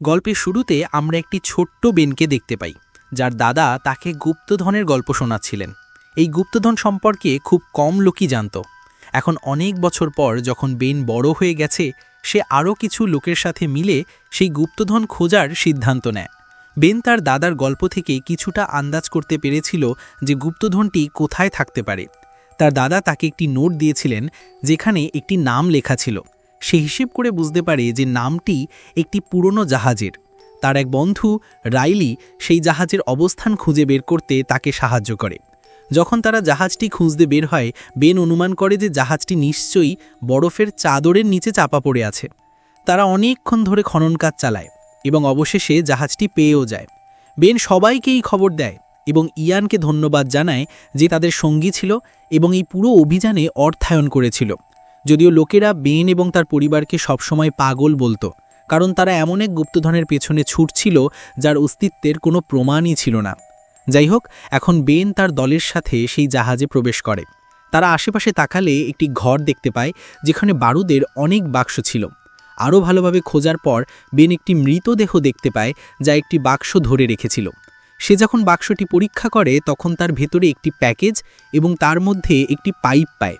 গল্পের শুরুতে আমরা একটি ছোট্ট বেনকে দেখতে পাই, যার দাদা তাকে গুপ্তধনের গল্প শোনাচ্ছিলেন। এই গুপ্তধন সম্পর্কে খুব কম লোকই জানত। এখন অনেক বছর পর যখন বেন বড় হয়ে গেছে, সে আরও কিছু লোকের সাথে মিলে সেই গুপ্তধন খোঁজার সিদ্ধান্ত নেয়। বেন তার দাদার গল্প থেকে কিছুটা আন্দাজ করতে পেরেছিল যে গুপ্তধনটি কোথায় থাকতে পারে। তার দাদা তাকে একটি নোট দিয়েছিলেন, যেখানে একটি নাম লেখা ছিল। সে হিসেব করে বুঝতে পারে যে নামটি একটি পুরনো জাহাজের। তার এক বন্ধু, রাইলি, সেই জাহাজের অবস্থান খুঁজে বের করতে তাকে সাহায্য করে। যখন তারা জাহাজটি খুঁজতে বের হয়, বেন অনুমান করে যে জাহাজটি নিশ্চয়ই বরফের চাদরের নিচে চাপা পড়ে আছে। তারা অনেকক্ষণ ধরে খনন কাজ চালায় এবং অবশেষে জাহাজটি পেয়েও যায়। বেন সবাইকেই খবর দেয় এবং ইয়ানকে ধন্যবাদ জানায় যে তাদের সঙ্গী ছিল এবং এই পুরো অভিযানে অর্থায়ন করেছিল। যদিও লোকেরা বেন এবং তার পরিবারকে সবসময় পাগল বলতো, কারণ তারা এমন এক গুপ্তধনের পেছনে ছুটছিল যার অস্তিত্বের কোনো প্রমাণই ছিল না। যাই হোক এখন বেন তার দলের সাথে সেই জাহাজে প্রবেশ করে। তারা আশেপাশে তাকালে একটি ঘর দেখতে পায়, যেখানে বারুদের অনেক বাক্স ছিল। আরও ভালোভাবে খোঁজার পর বেন একটি মৃতদেহ দেখতে পায়, যা একটি বাক্স ধরে রেখেছিল। সে যখন বাক্সটি পরীক্ষা করে, তখন তার ভেতরে একটি প্যাকেজ এবং তার মধ্যে একটি পাইপ পায়।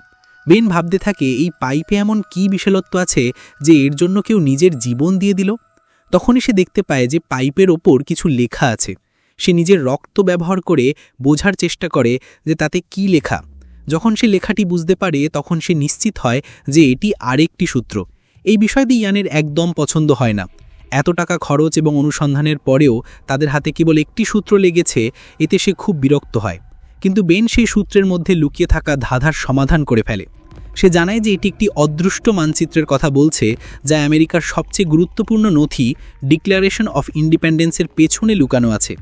বেন ভাবতে থাকে, এই পাইপে এমন কি বিশালত্ব আছে যে এর জন্য কেউ নিজের জীবন দিয়ে দিল? তখনই সে দেখতে পায় যে পাইপের ওপর কিছু লেখা আছে। সে নিজের রক্ত ব্যবহার করে বোঝার চেষ্টা করে যে তাতে কি লেখা। যখন সে লেখাটি বুঝতে পারে, তখন সে নিশ্চিত হয় যে এটি আরেকটি সূত্র। এই বিষয়টি ইয়ানের একদম পছন্দ হয় না। এত টাকা খরচ এবং অনুসন্ধানের পরেও তাদের হাতে কেবল একটি সূত্র লেগেছে, এতে সে খুব বিরক্ত হয়। কিন্তু বেন সেই সূত্রের মধ্যে লুকিয়ে থাকা ধাঁধার সমাধান করে ফেলে। সে জানায় যে এটি একটি অদৃষ্ট মানচিত্রের কথা বলছে, যা আমেরিকার সবচেয়ে গুরুত্বপূর্ণ নথি ডিক্লারেশন অফ ইন্ডিপেন্ডেন্সের পেছনে লুকানো আছে।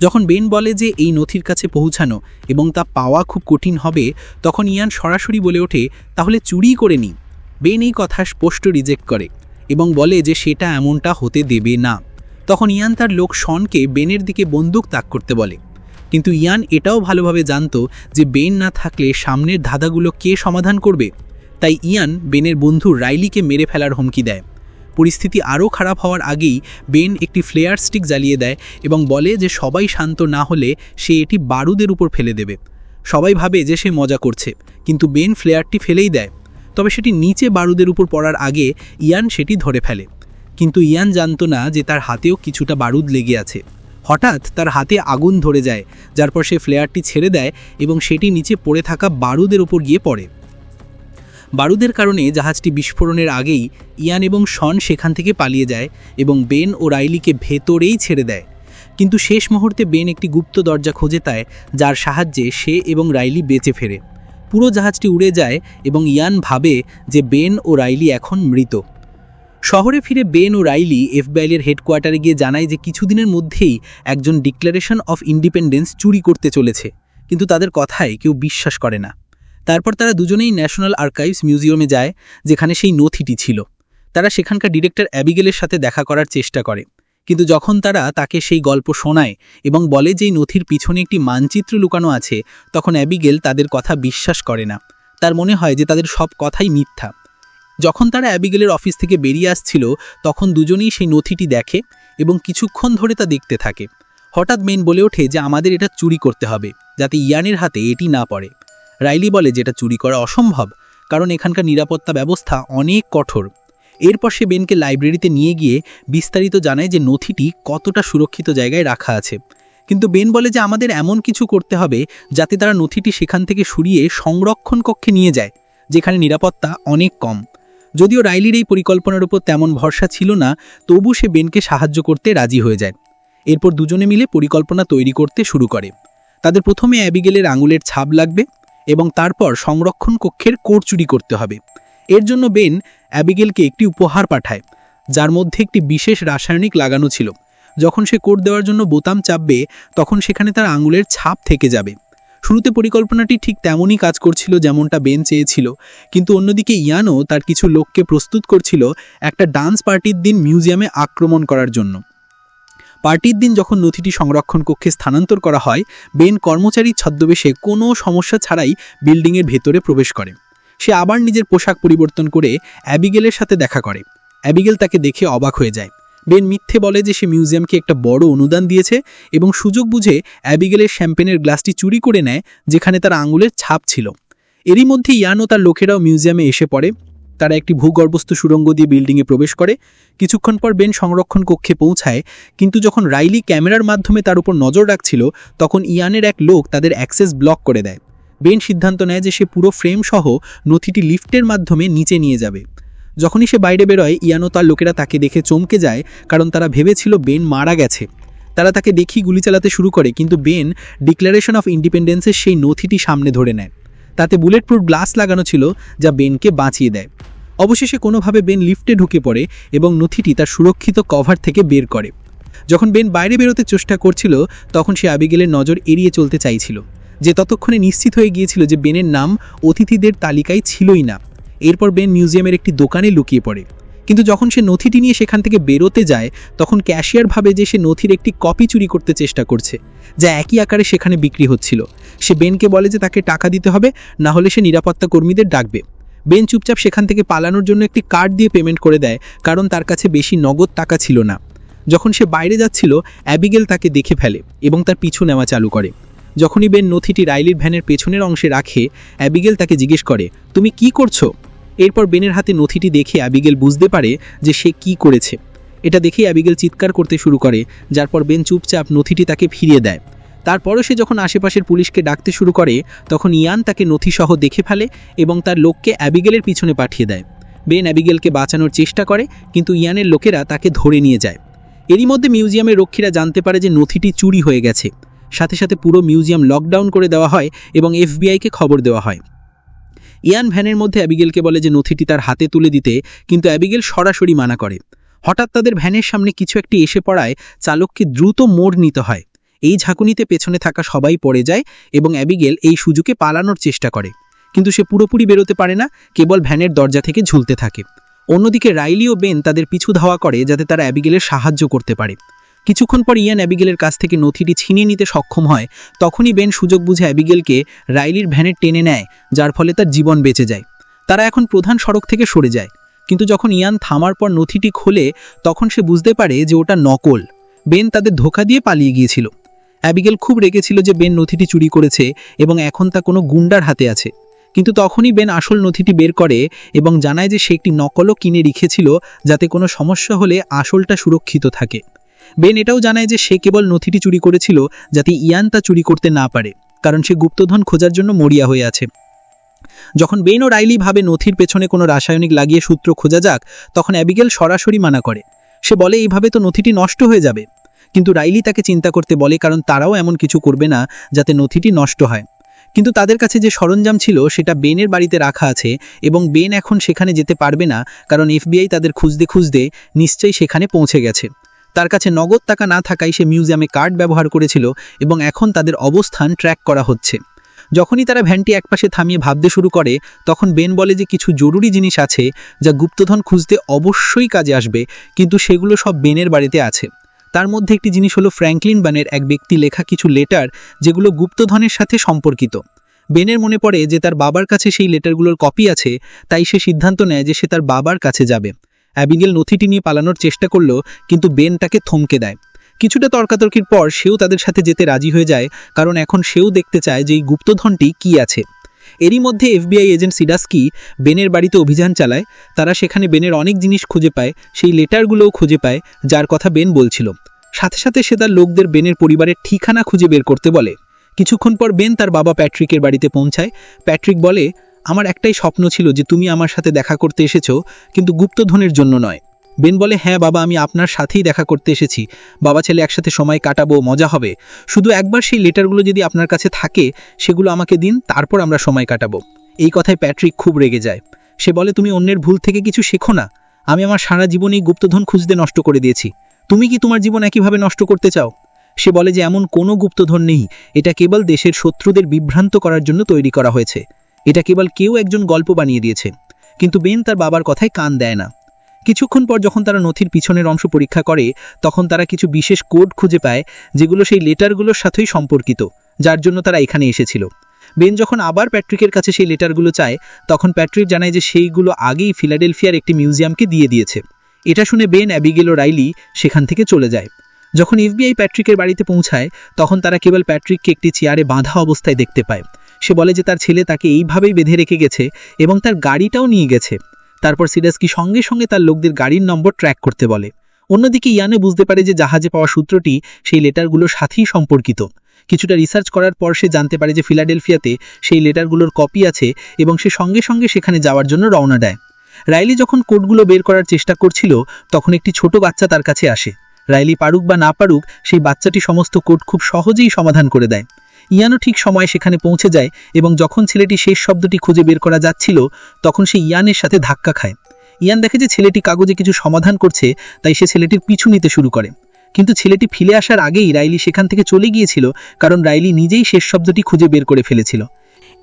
যখন বেন বলে যে এই নথির কাছে পৌঁছানো এবং তা পাওয়া খুব কঠিন হবে, তখন ইয়ান সরাসরি বলে ওঠে, তাহলে চুরি করে নি বেন এই কথা স্পষ্ট রিজেক্ট করে এবং বলে যে সেটা এমনটা হতে দেবে না। তখন ইয়ান তার লোক শনকে বেনের দিকে বন্দুক তাক করতে বলে। কিন্তু ইয়ান এটাও ভালোভাবে জানত যে বেন না থাকলে সামনের ধাঁধাগুলো কে সমাধান করবে। তাই ইয়ান বেনের বন্ধু রাইলিকে মেরে ফেলার হুমকি দেয়। পরিস্থিতি আরও খারাপ হওয়ার আগেই বেন একটি ফ্লেয়ার স্টিক জ্বালিয়ে দেয় এবং বলে যে সবাই শান্ত না হলে সে এটি বারুদের উপর ফেলে দেবে। সবাই ভাবে যে সে মজা করছে, কিন্তু বেন ফ্লেয়ারটি ফেলেই দেয়। তবে সেটি নিচে বারুদের উপর পড়ার আগে ইয়ান সেটি ধরে ফেলে। কিন্তু ইয়ান জানতো না যে তার হাতেও কিছুটা বারুদ লেগে আছে। হঠাৎ তার হাতে আগুন ধরে যায়, যার পর সে ফ্লেয়ারটি ছেড়ে দেয় এবং সেটি নিচে পড়ে থাকা বারুদের উপর গিয়ে পড়ে। বারুদের কারণে জাহাজটি বিস্ফোরণের আগেই ইয়ান এবং শন সেখান থেকে পালিয়ে যায় এবং বেন ও রাইলিকে ভেতরেই ছেড়ে দেয়। কিন্তু শেষ মুহূর্তে বেন একটি গুপ্ত দরজা খোঁজে তায় যার সাহায্যে সে এবং রাইলি বেঁচে ফেরে। পুরো জাহাজটি উড়ে যায় এবং ইয়ান ভাবে যে বেন ও রাইলি এখন মৃত। শহরে ফিরে বেন ও রাইলি এফবিআইয়ের হেডকোয়ার্টারে গিয়ে জানায় যে কিছুদিনের মধ্যেই একজন ডিক্লারেশন অফ ইন্ডিপেন্ডেন্স চুরি করতে চলেছে। কিন্তু তাদের কথায় কেউ বিশ্বাস করে না। তারপর তারা দুজনেই ন্যাশনাল আর্কাইভস মিউজিয়ামে যায়, যেখানে সেই নথিটি ছিল। তারা সেখানকার ডিরেক্টর অ্যাবিগেলের সাথে দেখা করার চেষ্টা করে। কিন্তু যখন তারা তাকে সেই গল্প শোনায় এবং বলে যে নথির পিছনে একটি মানচিত্র লুকানো আছে, তখন অ্যাবিগেল তাদের কথা বিশ্বাস করে না। তার মনে হয় যে তাদের সব কথাই মিথ্যা। যখন তারা অ্যাবিগেলের অফিস থেকে বেরিয়ে আসছিল, তখন দুজনেই সেই নথিটি দেখে এবং কিছুক্ষণ ধরে তা দেখতে থাকে। হঠাৎ মেন বলে ওঠে যে, আমাদের এটা চুরি করতে হবে, যাতে ইয়ানের হাতে এটি না পড়ে। রাইলি বলে যে এটা চুরি করা অসম্ভব, কারণ এখানকার নিরাপত্তা ব্যবস্থা অনেক কঠোর। এরপর সে বেনকে লাইব্রেরিতে নিয়ে গিয়ে বিস্তারিত জানায় যে, নথিটি কতটা সুরক্ষিত জায়গায় রাখা আছে। কিন্তু বেন বলে যে, আমাদের এমন কিছু করতে হবে, যাতে তারা নথিটি সেখান থেকে সরিয়ে সংরক্ষণ কক্ষে নিয়ে যায়, যেখানে নিরাপত্তা অনেক কম। যদিও রাইলির এই পরিকল্পনার উপর তেমন ভরসা ছিল না, তবু সে বেনকে সাহায্য করতে রাজি হয়ে যায়। এরপর দুজনে মিলে পরিকল্পনা তৈরি করতে শুরু করে। তাদের প্রথমে অ্যাবিগেলের আঙুলের ছাপ লাগবে এবং তারপর সংরক্ষণ কক্ষের কোর চুরি করতে হবে। এর জন্য বেন অ্যাবিগেলকে একটি উপহার পাঠায়, যার মধ্যে একটি বিশেষ রাসায়নিক লাগানো ছিল। যখন সে কোড দেওয়ার জন্য বোতাম চাপবে, তখন সেখানে তার আঙুলের ছাপ থেকে যাবে। শুরুতে পরিকল্পনাটি ঠিক তেমনই কাজ করছিল যেমনটা বেন চেয়েছিল। কিন্তু অন্যদিকে ইয়ানো তার কিছু লোককে প্রস্তুত করছিল একটা ডান্স পার্টির দিন মিউজিয়ামে আক্রমণ করার জন্য। পার্টির দিন যখন নথিটি সংরক্ষণ কক্ষে স্থানান্তর করা হয়, বেন কর্মচারীর ছদ্মবেশে কোনো সমস্যা ছাড়াই বিল্ডিংয়ের ভেতরে প্রবেশ করে। সে আবার নিজের পোশাক পরিবর্তন করে অ্যাবিগেলের সাথে দেখা করে। অ্যাবিগেল তাকে দেখে অবাক হয়ে যায়। বেন মিথ্যে বলে যে সে মিউজিয়ামকে একটা বড় অনুদান দিয়েছে এবং সুযোগ বুঝে অ্যাবিগেলের শ্যাম্পেনের গ্লাসটি চুরি করে নেয়, যেখানে তার আঙুলের ছাপ ছিল। এরই মধ্যে ইয়ান ও তার লোকেরাও মিউজিয়ামে এসে পড়ে। তারা একটি ভূগর্ভস্থ সুড়ঙ্গ দিয়ে বিল্ডিংয়ে প্রবেশ করে। কিছুক্ষণ পর বেন সংরক্ষণ কক্ষে পৌঁছায়, কিন্তু যখন রাইলি ক্যামেরার মাধ্যমে তার উপর নজর রাখছিল, তখন ইয়ানের এক লোক তাদের অ্যাক্সেস ব্লক করে দেয়। বেন সিদ্ধান্ত নেয় যে সে পুরো ফ্রেম সহ নথিটি লিফটের মাধ্যমে নিচে নিয়ে যাবে। যখনই সে বাইরে বেরোয়, ইয়ানো তার লোকেরা তাকে দেখে চমকে যায়, কারণ তারা ভেবেছিল বেন মারা গেছে। তারা তাকে দেখি গুলি চালাতে শুরু করে, কিন্তু বেন ডিক্লারেশন অফ ইন্ডিপেন্ডেন্সের সেই নথিটি সামনে ধরে নেয়। তাতে বুলেট প্রুফ গ্লাস লাগানো ছিল, যা বেনকে বাঁচিয়ে দেয়। অবশেষে কোনোভাবে বেন লিফটে ঢুকে পড়ে এবং নথিটি তার সুরক্ষিত কভার থেকে বের করে। যখন বেন বাইরে বেরোতে চেষ্টা করছিল, তখন সে আবিগেলের নজর এড়িয়ে চলতে চাইছিল, যে ততক্ষণে নিশ্চিত হয়ে গিয়েছিল যে বেনের নাম অতিথিদের তালিকায় ছিলই না। এরপর বেন মিউজিয়ামের একটি দোকানে লুকিয়ে পড়ে। কিন্তু যখন সে নথিটি নিয়ে সেখান থেকে বেরোতে যায়, তখন ক্যাশিয়ার ভাবে যে সে নথির একটি কপি চুরি করতে চেষ্টা করছে, যা একই আকারে সেখানে বিক্রি হচ্ছিল। সে বেনকে বলে যে তাকে টাকা দিতে হবে, না হলে সে নিরাপত্তা কর্মীদের ডাকবে। বেন চুপচাপ সেখান থেকে পালানোর জন্য একটি কার্ড দিয়ে পেমেন্ট করে দেয়, কারণ তার কাছে বেশি নগদ টাকা ছিল না। যখন সে বাইরে যাচ্ছিল অ্যাবিগেল তাকে দেখে ফেলে এবং তার পিছু নেওয়া চালু করে। যখনই বেন নথিটি রাইলির ভ্যানের পেছনের অংশে রাখে অ্যাবিগেল তাকে জিজ্ঞেস করে, তুমি কি করছ? এরপর বেনের হাতে নথিটি দেখে অ্যাবিগেল বুঝতে পারে যে সে কি করেছে। এটা দেখে অ্যাবিগেল চিৎকার করতে শুরু করে, যার পর বেন চুপচাপ নথিটি তাকে ফিরিয়ে দেয়। তারপরও সে যখন আশেপাশের পুলিশকে ডাকতে শুরু করে, তখন ইয়ান তাকে নথিসহ দেখে ফেলে এবং তার লোককে অ্যাবিগেলের পিছনে পাঠিয়ে দেয়। বেন অ্যাবিগেলকে বাঁচানোর চেষ্টা করে, কিন্তু ইয়ানের লোকেরা তাকে ধরে নিয়ে যায়। এরই মধ্যে মিউজিয়ামের রক্ষীরা জানতে পারে যে নথিটি চুরি হয়ে গেছে। সাথে সাথে পুরো মিউজিয়াম লকডাউন করে দেওয়া হয় এবং এফবিআইকে খবর দেওয়া হয়। ইয়ান ভ্যানের মধ্যে অ্যাবিগেলকে বলে যে নথিটি তার হাতে তুলে দিতে, কিন্তু অ্যাবিগেল সরাসরি মানা করে। হঠাৎ তাদের ভ্যানের সামনে কিছু একটি এসে পড়ায় চালককে দ্রুত মোড় নিতে হয়। এই ঝাঁকুনিতে পেছনে থাকা সবাই পড়ে যায় এবং অ্যাবিগেল এই সুযোগে পালানোর চেষ্টা করে। কিন্তু সে পুরোপুরি বেরোতে পারে না, কেবল ভ্যানের দরজা থেকে ঝুলতে থাকে। অন্যদিকে রাইলি ও বেন তাদের পিছু ধাওয়া করে যাতে তারা অ্যাবিগেলের সাহায্য করতে পারে। কিছুক্ষণ পর ইয়ান অ্যাবিগেলের কাছ থেকে নথিটি ছিনিয়ে নিতে সক্ষম হয়। তখনই বেন সুযোগ বুঝে অ্যাবিগেলকে রাইলির ভ্যানে টেনে নেয়, যার ফলে তার জীবন বেঁচে যায়। তারা এখন প্রধান সড়ক থেকে সরে যায়। কিন্তু যখন ইয়ান থামার পর নথিটি খোলে, তখন সে বুঝতে পারে যে ওটা নকল। বেন তাদের ধোকা দিয়ে পালিয়ে গিয়েছিল। অ্যাবিগেল খুব রেগেছিল যে বেন নথিটি চুরি করেছে এবং এখন তা কোনো গুন্ডার হাতে আছে। কিন্তু তখনই বেন আসল নথিটি বের করে এবং জানায় যে সে একটি নকলও কিনে রেখেছিল যাতে কোনো সমস্যা হলে আসলটা সুরক্ষিত থাকে। বেন এটাও জানায় যে সে কেবল নথিটি চুরি করেছিল যাতে ইয়ান তা চুরি করতে না পারে, কারণ সে গুপ্তধন খোঁজার জন্য মরিয়া হয়ে আছে। যখন বেন ও রাইলি ভাবে নথির পেছনে কোনো রাসায়নিক লাগিয়ে সূত্র খোঁজা যাক, তখন অ্যাবিগেল সরাসরি মানা করে। সে বলে, এইভাবে তো নথিটি নষ্ট হয়ে যাবে। কিন্তু রাইলি তাকে চিন্তা করতে বলে, কারণ তারাও এমন কিছু করবে না যাতে নথিটি নষ্ট হয়। কিন্তু তাদের কাছে যে সরঞ্জাম ছিল, সেটা বেনের বাড়িতে রাখা আছে এবং বেন এখন সেখানে যেতে পারবে না, কারণ এফবিআই তাদের খুঁজতে খুঁজতে নিশ্চয়ই সেখানে পৌঁছে গেছে। তার কাছে নগদ টাকা না থাকায় সে মিউজিয়ামে কার্ড ব্যবহার করেছিল এবং এখন তাদের অবস্থান ট্র্যাক করা হচ্ছে। যখনই তারা ভ্যানটি একপাশে থামিয়ে ভাবতে শুরু করে, তখন বেন বলে যে কিছু জরুরি জিনিস আছে যা গুপ্তধন খুঁজতে অবশ্যই কাজে আসবে, কিন্তু সেগুলো সব বেনের বাড়িতে আছে। তার মধ্যে একটি জিনিস হলো ফ্র্যাঙ্কলিন বানের এক ব্যক্তি লেখা কিছু লেটার যেগুলো গুপ্তধনের সাথে সম্পর্কিত। বেনের মনে পড়ে যে তার বাবার কাছে সেই লেটারগুলোর কপি আছে, তাই সে সিদ্ধান্ত নেয় যে সে তার বাবার কাছে যাবে। অ্যাবিগেল নথিটি নিয়ে পালানোর চেষ্টা করল কিন্তু বেন তাকে থমকে দেয়। কিছুটা তর্কাতর্কির পর সেও তাদের সাথে যেতে রাজি হয়ে যায়, কারণ এখন সেও দেখতে চায় যে এই গুপ্তধনটি কি আছে। এরই মধ্যে এফবিআই এজেন্ট সিডাস্কি বেনের বাড়িতে অভিযান চালায়। তারা সেখানে বেনের অনেক জিনিস খুঁজে পায়, সেই লেটারগুলোও খুঁজে পায়, যার কথা বেন বলছিল। সাথে সাথে সে তার লোকদের বেনের পরিবারের ঠিকানা খুঁজে বের করতে বলে। কিছুক্ষণ পর বেন তার বাবা প্যাট্রিকের বাড়িতে পৌঁছায়। প্যাট্রিক বলে আমার একটাই স্বপ্ন ছিল যে তুমি আমার সাথে দেখা করতে এসেছ, কিন্তু গুপ্তধনের জন্য নয়। বেন বলে হ্যাঁ বাবা, আমি আপনার সাথেই দেখা করতে এসেছি। বাবা ছেলে একসাথে সময় কাটাবো, মজা হবে। শুধু একবার সেই লেটারগুলো যদি আপনার কাছে থাকে, সেগুলো আমাকে দিন, তারপর আমরা সময় কাটাবো। এই কথায় প্যাট্রিক খুব রেগে যায়। সে বলে, তুমি অন্যের ভুল থেকে কিছু শেখো না। আমি আমার সারা জীবনেই গুপ্তধন খুঁজতে নষ্ট করে দিয়েছি। তুমি কি তোমার জীবন একইভাবে নষ্ট করতে চাও? সে বলে যে, এমন কোনো গুপ্তধন নেই। এটা কেবল দেশের শত্রুদের বিভ্রান্ত করার জন্য তৈরি করা হয়েছে। এটা কেবল কেউ একজন গল্প বানিয়ে দিয়েছে। কিন্তু বেন তার বাবার কথায় কান দেয় না। কিছুক্ষণ পর যখন তারা নথির পিছনের অংশ পরীক্ষা করে, তখন তারা কিছু বিশেষ কোড খুঁজে পায়, যেগুলো সেই লেটারগুলোর সাথেই সম্পর্কিত, যার জন্য তারা এখানে এসেছিল। বেন যখন আবার প্যাট্রিকের কাছে সেই লেটারগুলো চায়, তখন প্যাট্রিক জানায় যে সেইগুলো আগেই ফিলাডেলফিয়ার একটি মিউজিয়ামকে দিয়ে দিয়েছে। এটা শুনে বেন, অ্যাবিগেল রাইলি সেখান থেকে চলে যায়। যখন এফবিআই প্যাট্রিকের বাড়িতে পৌঁছায়, তখন তারা কেবল প্যাট্রিককে একটি চেয়ারে বাঁধা অবস্থায় দেখতে পায়। সে বলে যে তার ছেলে তাকে এইভাবেই বেঁধে রেখে গেছে এবং তার গাড়িটাও নিয়ে গেছে। তারপর সিডাসকি সঙ্গে সঙ্গে তার লোকদের গাড়ির নম্বর ট্র্যাক করতে বলে। অন্যদিকে ইয়ানে বুঝতে পারে যে জাহাজে পাওয়া সূত্রটি সেই লেটারগুলোর সাথেই সম্পর্কিত। কিছুটা রিসার্চ করার পর সে জানতে পারে যে ফিলাডেলফিয়াতে সেই লেটারগুলোর কপি আছে এবং সে সঙ্গে সঙ্গে সেখানে যাওয়ার জন্য রওনা দেয়। রাইলি যখন কোডগুলো বের করার চেষ্টা করছিল, তখন একটি ছোট বাচ্চা তার কাছে আসে। রাইলি পারুক বা না পারুক, সেই বাচ্চাটি সমস্ত কোড খুব সহজেই সমাধান করে দেয়। ইয়ানও ঠিক সময় সেখানে পৌঁছে যায় এবং যখন ছেলেটি শেষ শব্দটি খুঁজে বের করা যাচ্ছিল, তখন সে ইয়ানের সাথে ধাক্কা খায়। ইয়ান দেখে যে ছেলেটি কাগজে কিছু সমাধান করছে, তাই সে ছেলেটির পিছু নিতে শুরু করে। কিন্তু ছেলেটি ফিরে আসার আগেই রাইলি সেখান থেকে চলে গিয়েছিল, কারণ রাইলি নিজেই শেষ শব্দটি খুঁজে বের করে ফেলেছিল।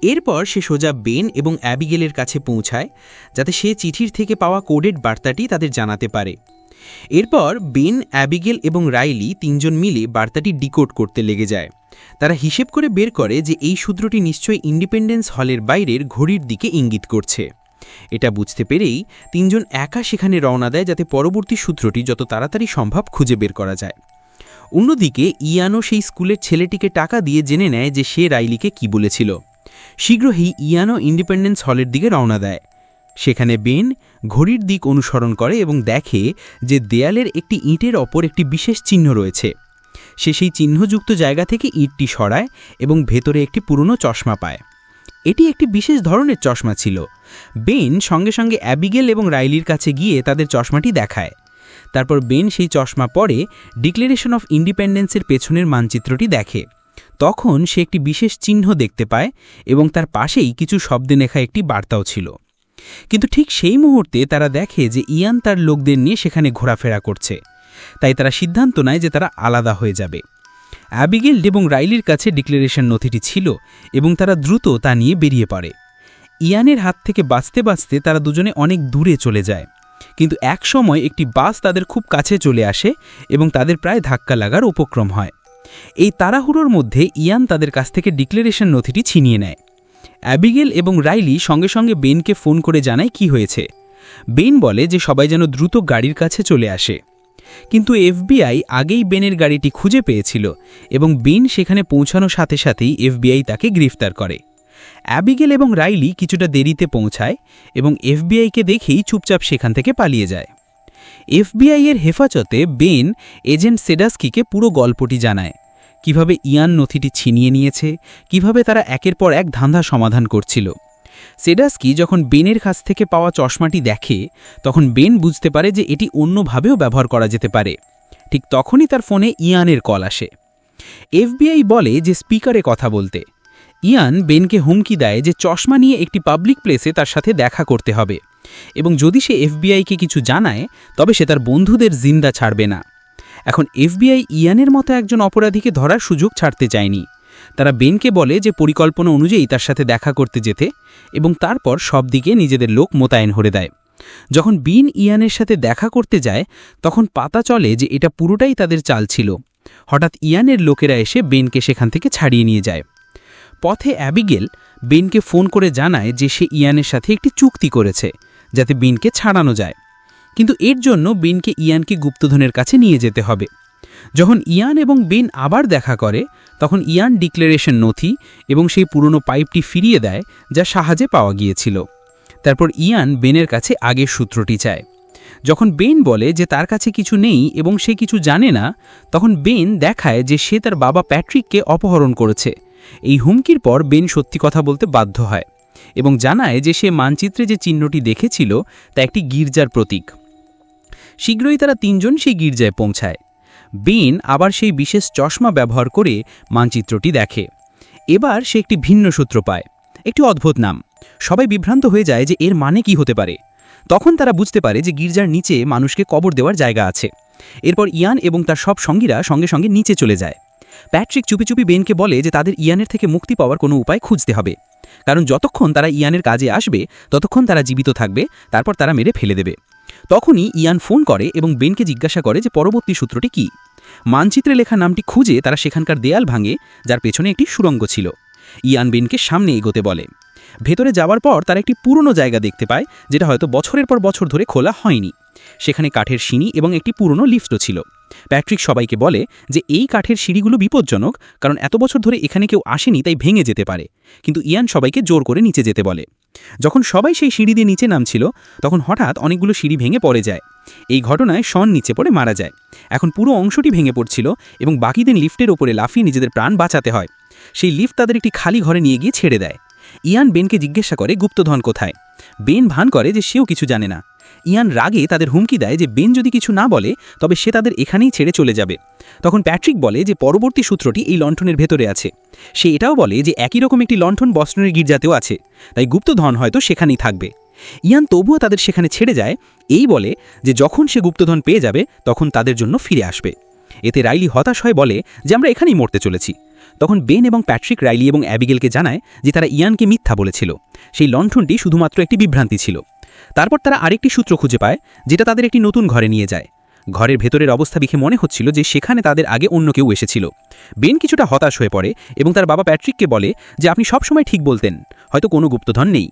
এরপর সে সোজা বেন এবং অ্যাবিগেলের কাছে পৌঁছায়, যাতে সে চিঠির থেকে পাওয়া কোডেড বার্তাটি তাদের জানাতে পারে। এরপর বেন, অ্যাবিগেল এবং রাইলি তিনজন মিলে বার্তাটি ডিকোড করতে লেগে যায়। তারা হিসেব করে বের করে যে এই সূত্রটি নিশ্চয়ই ইন্ডিপেন্ডেন্স হলের বাইরের ঘড়ির দিকে ইঙ্গিত করছে। এটা বুঝতে পেরেই তিনজন একা সেখানে রওনা দেয় যাতে পরবর্তী সূত্রটি যত তাড়াতাড়ি সম্ভব খুঁজে বের করা যায়। অন্যদিকে, ইয়ানো সেই স্কুলের ছেলেটিকে টাকা দিয়ে জেনে নেয় যে সে রাইলিকে কি বলেছিল। শীঘ্রই ইয়ানো ইন্ডিপেন্ডেন্স হলের দিকে রওনা দেয়। সেখানে বেন ঘড়ির দিক অনুসরণ করে এবং দেখে যে দেয়ালের একটি ইঁটের ওপর একটি বিশেষ চিহ্ন রয়েছে। সে সেই চিহ্নযুক্ত জায়গা থেকে ইঁটটি সরায় এবং ভেতরে একটি পুরনো চশমা পায়। এটি একটি বিশেষ ধরনের চশমা ছিল। বেন সঙ্গে সঙ্গে অ্যাবিগেল এবং রাইলির কাছে গিয়ে তাদের চশমাটি দেখায়। তারপর বেন সেই চশমা পরে ডিক্লারেশন অফ ইন্ডিপেন্ডেন্সের পেছনের মানচিত্রটি দেখে। তখন সে একটি বিশেষ চিহ্ন দেখতে পায় এবং তার পাশেই কিছু শব্দে লেখা একটি বার্তাও ছিল। কিন্তু ঠিক সেই মুহূর্তে তারা দেখে যে ইয়ান তার লোকদের নিয়ে সেখানে ঘোরাফেরা করছে। তাই তারা সিদ্ধান্ত নেয় যে তারা আলাদা হয়ে যাবে। অ্যাবিগেল এবং রাইলির কাছে ডিক্লারেশন নথিটি ছিল এবং তারা দ্রুত তা নিয়ে বেরিয়ে পড়ে। ইয়ানের হাত থেকে বাঁচতে বাঁচতে তারা দুজনে অনেক দূরে চলে যায়। কিন্তু এক সময় একটি বাস তাদের খুব কাছে চলে আসে এবং তাদের প্রায় ধাক্কা লাগার উপক্রম হয়। এই তাড়াহুড়োর মধ্যে ইয়ান তাদের কাছ থেকে ডিক্লারেশন নথিটি ছিনিয়ে নেয়। অ্যাবিগেল এবং রাইলি সঙ্গে সঙ্গে বেনকে ফোন করে জানায় কি হয়েছে। বেন বলে যে সবাই যেন দ্রুত গাড়ির কাছে চলে আসে। কিন্তু এফবিআই আগেই বেনের গাড়িটি খুঁজে পেয়েছিল এবং বেন সেখানে পৌঁছানোর সাথে সাথেই এফবিআই তাকে গ্রেফতার করে। অ্যাবিগেল এবং রাইলি কিছুটা দেরিতে পৌঁছায় এবং এফবিআইকে দেখেই চুপচাপ সেখান থেকে পালিয়ে যায়। এফবিআই এর হেফাজতে বেন এজেন্ট সেডাস্কিকে পুরো গল্পটি জানায়। কীভাবে ইয়ান নথিটি ছিনিয়ে নিয়েছে, কীভাবে তারা একের পর এক ধাঁধা সমাধান করছিল। সেডাস্কি যখন বেনের কাছ থেকে পাওয়া চশমাটি দেখে, তখন বেন বুঝতে পারে যে এটি অন্যভাবেও ব্যবহার করা যেতে পারে। ঠিক তখনই তার ফোনে ইয়ানের কল আসে। এফবিআই বলে যে স্পিকারে কথা বলতে। ইয়ান বেনকে হুমকি দেয় যে চশমা নিয়ে একটি পাবলিক প্লেসে তার সাথে দেখা করতে হবে। এবং যদি সে এফবিআইকে কিছু জানায়, তবে সে তার বন্ধুদের জিন্দা ছাড়বে না। এখন এফবিআই ইয়ানের মতো একজন অপরাধীকে ধরার সুযোগ ছাড়তে চায়নি। তারা বেনকে বলে যে পরিকল্পনা অনুযায়ী তার সাথে দেখা করতে যেতে এবং তারপর সব দিকে নিজেদের লোক মোতায়েন হরে দেয়। যখন বিন ইয়ানের সাথে দেখা করতে যায়, তখন পাতা চলে যে এটা পুরোটাই তাদের চাল ছিল। হঠাৎ ইয়ানের লোকেরা এসে বেনকে সেখান থেকে ছাড়িয়ে নিয়ে যায়। পথে অ্যাবিগেল বেনকে ফোন করে জানায় যে সে ইয়ানের সাথে একটি চুক্তি করেছে, যাতে বিনকে ছাড়ানো যায়। কিন্তু এর জন্য বিনকে ইয়ানকে গুপ্তধনের কাছে নিয়ে যেতে হবে। যখন ইয়ান এবং বিন আবার দেখা করে, তখন ইয়ান ডিক্লারেশন নথি এবং সেই পুরনো পাইপটি ফিরিয়ে দেয়, যা সাহায্যে পাওয়া গিয়েছিল। তারপর ইয়ান বেনের কাছে আগের সূত্রটি চায়। যখন বেন বলে যে তার কাছে কিছু নেই এবং সে কিছু জানে না, তখন বেন দেখায় যে সে তার বাবা প্যাট্রিককে অপহরণ করেছে। এই হুমকির পর বেন সত্যি কথা বলতে বাধ্য হয় এবং জানায় যে সে মানচিত্রে যে চিহ্নটি দেখেছিল, তা একটি গির্জার প্রতীক। শীঘ্রই তারা তিনজন সেই গির্জায় পৌঁছায়। বেন আবার সেই বিশেষ চশমা ব্যবহার করে মানচিত্রটি দেখে। এবার সে একটি ভিন্ন সূত্র পায়। একটি অদ্ভুত নাম। সবাই বিভ্রান্ত হয়ে যায় যে এর মানে কি হতে পারে। তখন তারা বুঝতে পারে যে গির্জার নিচে মানুষকে কবর দেওয়ার জায়গা আছে। এরপর ইয়ান এবং তার সব সঙ্গীরা সঙ্গে সঙ্গে নিচে চলে যায়। প্যাট্রিক চুপি চুপি বেনকে বলে যে তাদের ইয়ানের থেকে মুক্তি পাওয়ার কোনো উপায় খুঁজতে হবে। কারণ যতক্ষণ তারা ইয়ানের কাজে আসবে, ততক্ষণ তারা জীবিত থাকবে, তারপর তারা মেরে ফেলে দেবে। তখনই ইয়ান ফোন করে এবং বেনকে জিজ্ঞাসা করে যে পরবর্তী সূত্রটি কি। মানচিত্রে লেখা নামটি খুঁজে তারা সেখানকার দেয়াল ভাঙে, যার পেছনে একটি সুরঙ্গ ছিল। ইয়ান বেনকে সামনে এগোতে বলে। ভেতরে যাওয়ার পর তারা একটি পুরনো জায়গা দেখতে পায়, যেটা হয়তো বছরের পর বছর ধরে খোলা হয়নি। সেখানে কাঠের সিঁড়ি এবং একটি পুরনো লিফটও ছিল। প্যাট্রিক সবাইকে বলে যে এই কাঠের সিঁড়িগুলো বিপজ্জনক, কারণ এত বছর ধরে এখানে কেউ আসেনি, তাই ভেঙে যেতে পারে। কিন্তু ইয়ান সবাইকে জোর করে নিচে যেতে বলে। যখন সবাই সেই সিঁড়ি দিয়ে নিচে নামছিল, তখন হঠাৎ অনেকগুলো সিঁড়ি ভেঙে পড়ে যায়। এই ঘটনায় শন নিচে পড়ে মারা যায়। এখন পুরো অংশটি ভেঙে পড়ছিল এবং বাকিদের লিফটের ওপরে লাফিয়ে নিজেদের প্রাণ বাঁচাতে হয়। সেই লিফট তাদের একটি খালি ঘরে নিয়ে গিয়ে ছেড়ে দেয়। ইয়ান বেনকে জিজ্ঞাসা করে, গুপ্তধন কোথায়? বেন ভান করে যে সেও কিছু জানে না। ইয়ান রাগে তাদের হুমকি দেয় যে বেন যদি কিছু না বলে, তবে সে তাদের এখানেই ছেড়ে চলে যাবে। তখন প্যাট্রিক বলে যে পরবর্তী সূত্রটি এই লণ্ঠনের ভেতরে আছে। সে এটাও বলে যে একই রকম একটি লণ্ঠন বস্টনের গির্জাতেও আছে, তাই গুপ্তধন হয়তো সেখানেই থাকবে। ইয়ান তবুও তাদের সেখানে ছেড়ে যায়, এই বলে যে যখন সে গুপ্তধন পেয়ে যাবে, তখন তাদের জন্য ফিরে আসবে। এতে রাইলি হতাশ হয়ে বলে যে আমরা এখানেই মরতে চলেছি। তখন বেন এবং প্যাট্রিক রাইলি এবং অ্যাবিগেলকে জানায় যে তারা ইয়ানকে মিথ্যা বলেছিল। সেই লণ্ঠনটি শুধুমাত্র একটি বিভ্রান্তি ছিল। তারপর তারা আরেকটি সূত্র খুঁজে পায়, যেটা তাদের একটি নতুন ঘরে নিয়ে যায়। ঘরের ভেতরের অবস্থা দেখে মনে হচ্ছিল যে সেখানে তাদের আগে অন্য কেউ এসেছিল। বেন কিছুটা হতাশ হয়ে পড়ে এবং তার বাবা প্যাট্রিককে বলে যে, আপনি সবসময় ঠিক বলতেন, হয়তো কোনো গুপ্তধন নেই।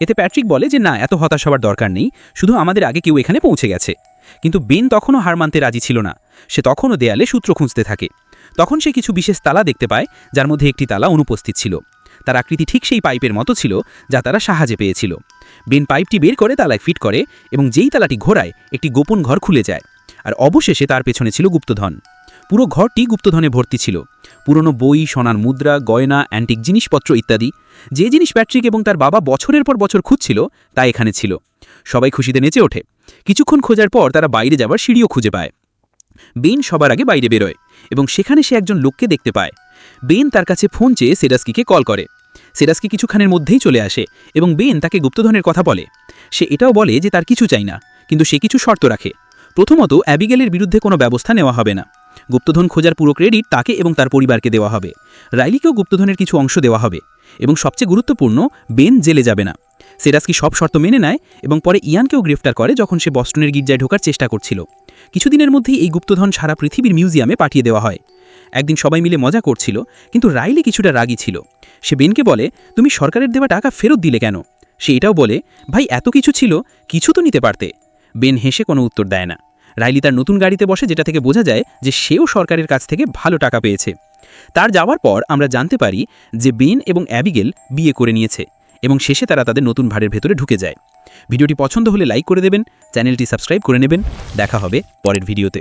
এতে প্যাট্রিক বলে যে, না, এত হতাশ হওয়ার দরকার নেই, শুধু আমাদের আগে কেউ এখানে পৌঁছে গেছে। কিন্তু বেন তখনও হার মানতে রাজি ছিল না। সে তখনও দেয়ালে সূত্র খুঁজতে থাকে। তখন সে কিছু বিশেষ তালা দেখতে পায়, যার মধ্যে একটি তালা অনুপস্থিত ছিল। তার আকৃতি ঠিক সেই পাইপের মতো ছিল, যা তারা সাহায্যে পেয়েছিল। বেন পাইপটি বের করে তালায় ফিট করে এবং যেই তালাটি ঘোরায়, একটি গোপন ঘর খুলে যায়। আর অবশেষে তার পেছনে ছিল গুপ্তধন। পুরো ঘরটি গুপ্তধনে ভর্তি ছিল। পুরনো বই, সোনার মুদ্রা, গয়না, অ্যান্টিক জিনিসপত্র ইত্যাদি। যে জিনিস প্যাট্রিক এবং তার বাবা বছরের পর বছর খুঁজছিল, তা এখানে ছিল। সবাই খুশিতে নেচে ওঠে। কিছুক্ষণ খোঁজার পর তারা বাইরে যাবার সিঁড়িও খুঁজে পায়। বেন সবার আগে বাইরে বেরোয় এবং সেখানে সে একজন লোককে দেখতে পায়। বেন তার কাছে ফোন চেয়ে সেরাস্কিকে কল করে। সেরাস্কি কিছুক্ষণের মধ্যেই চলে আসে এবং বেন তাকে গুপ্তধনের কথা বলে। সে এটাও বলে যে তার কিছু চাই না, কিন্তু সে কিছু শর্ত রাখে। প্রথমত, অ্যাবিগেলের বিরুদ্ধে কোনো ব্যবস্থা নেওয়া হবে না। গুপ্তধন খোঁজার পুরো ক্রেডিট তাকে এবং তার পরিবারকে দেওয়া হবে। রাইলিকেও গুপ্তধনের কিছু অংশ দেওয়া হবে। এবং সবচেয়ে গুরুত্বপূর্ণ, বেন জেলে যাবে না। সেরাস্কি সব শর্ত মেনে নেয় এবং পরে ইয়ানকেও গ্রেফতার করে যখন সে বস্টনের গির্জায় ঢোকার চেষ্টা করছিল। কিছুদিনের মধ্যেই এই গুপ্তধন সারা পৃথিবীর মিউজিয়ামে পাঠিয়ে দেওয়া হয়। একদিন সবাই মিলে মজা করছিল, কিন্তু রাইলি কিছুটা রাগী ছিল। সে বেনকে বলে, তুমি সরকারের দেওয়া টাকা ফেরত দিলে কেন? সে এটাও বলে, ভাই, এত কিছু ছিল, কিছু তো নিতে পারতে। বেন হেসে কোনো উত্তর দেয় না। রাইলি তার নতুন গাড়িতে বসে যেটা থেকে বোঝা যায় যে সেও সরকারের কাছ থেকে ভালো টাকা পেয়েছে। তার যাওয়ার পর আমরা জানতে পারি যে বেন এবং অ্যাবিগেল বিয়ে করে নিয়েছে এবং শেষে তারা তাদের নতুন ভাড়ের ভেতরে ঢুকে যায়। ভিডিওটি পছন্দ হলে লাইক করে দেবেন, চ্যানেলটি সাবস্ক্রাইব করে নেবেন। দেখা হবে পরের ভিডিওতে।